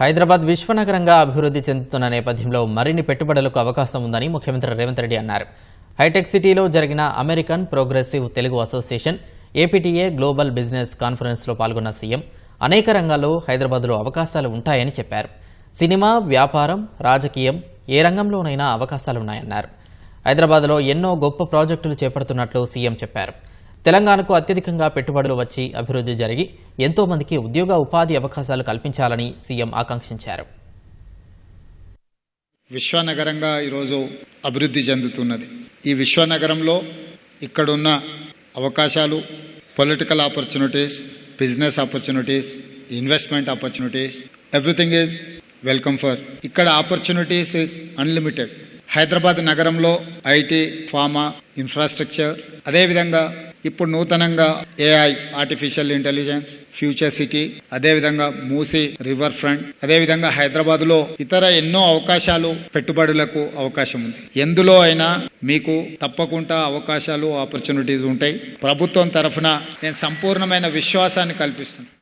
హైదరాబాద్ విశ్వనగరంగా అభివృద్ధి చెందుతున్న నేపథ్యంలో మరిన్ని పెట్టుబడులకు అవకాశం ఉందని ముఖ్యమంత్రి రేవంత్ రెడ్డి అన్నారు. హైటెక్ సిటీలో జరిగిన American progressive Telugu association APTA global business కాన్ఫరెన్స్లో పాల్గొన్న సీఎం అనేక రంగాల్లో హైదరాబాద్లో అవకాశాలు ఉంటాయని చెప్పారు. సినిమా వ్యాపారం రాజకీయం ఏ రంగంలోనైనా అవకాశాలున్నాయన్నారు. హైదరాబాద్లో ఎన్నో గొప్ప ప్రాజెక్టులు చేపడుతున్నట్లు సీఎం చెప్పారు. తెలంగాణకు అత్యధికంగా పెట్టుబడులు వచ్చి అభివృద్ధి జరిగి ఎంతో మందికి ఉద్యోగ ఉపాధి అవకాశాలు కల్పించాలని సీఎం ఆకాంక్షించారు. విశ్వనగరంగా ఈరోజు అభివృద్ధి చెందుతున్నది. ఈ విశ్వనగరంలో ఇక్కడున్న అవకాశాలు political opportunities business opportunities investment opportunities everything is welcome for ఇక్కడ ఆపర్చునిటీస్ ఈజ్ అన్లిమిటెడ్ హైదరాబాద్ నగరంలో ఐటీ ఫార్మా ఇన్ఫ్రాస్ట్రక్చర్ అదేవిధంగా ఇప్పుడు నూతనంగా AI artificial intelligence future city అదేవిధంగా మూసీ రివర్ ఫ్రంట్ అదేవిధంగా హైదరాబాద్లో ఇతర ఎన్నో అవకాశాలు పెట్టుబడులకు అవకాశం ఉంది. ఎందులో అయినా మీకు తప్పకుండా అవకాశాలు ఆపర్చునిటీస్ ఉంటాయి. ప్రభుత్వం తరఫున నేను సంపూర్ణమైన విశ్వాసాన్ని కల్పిస్తున్నాను.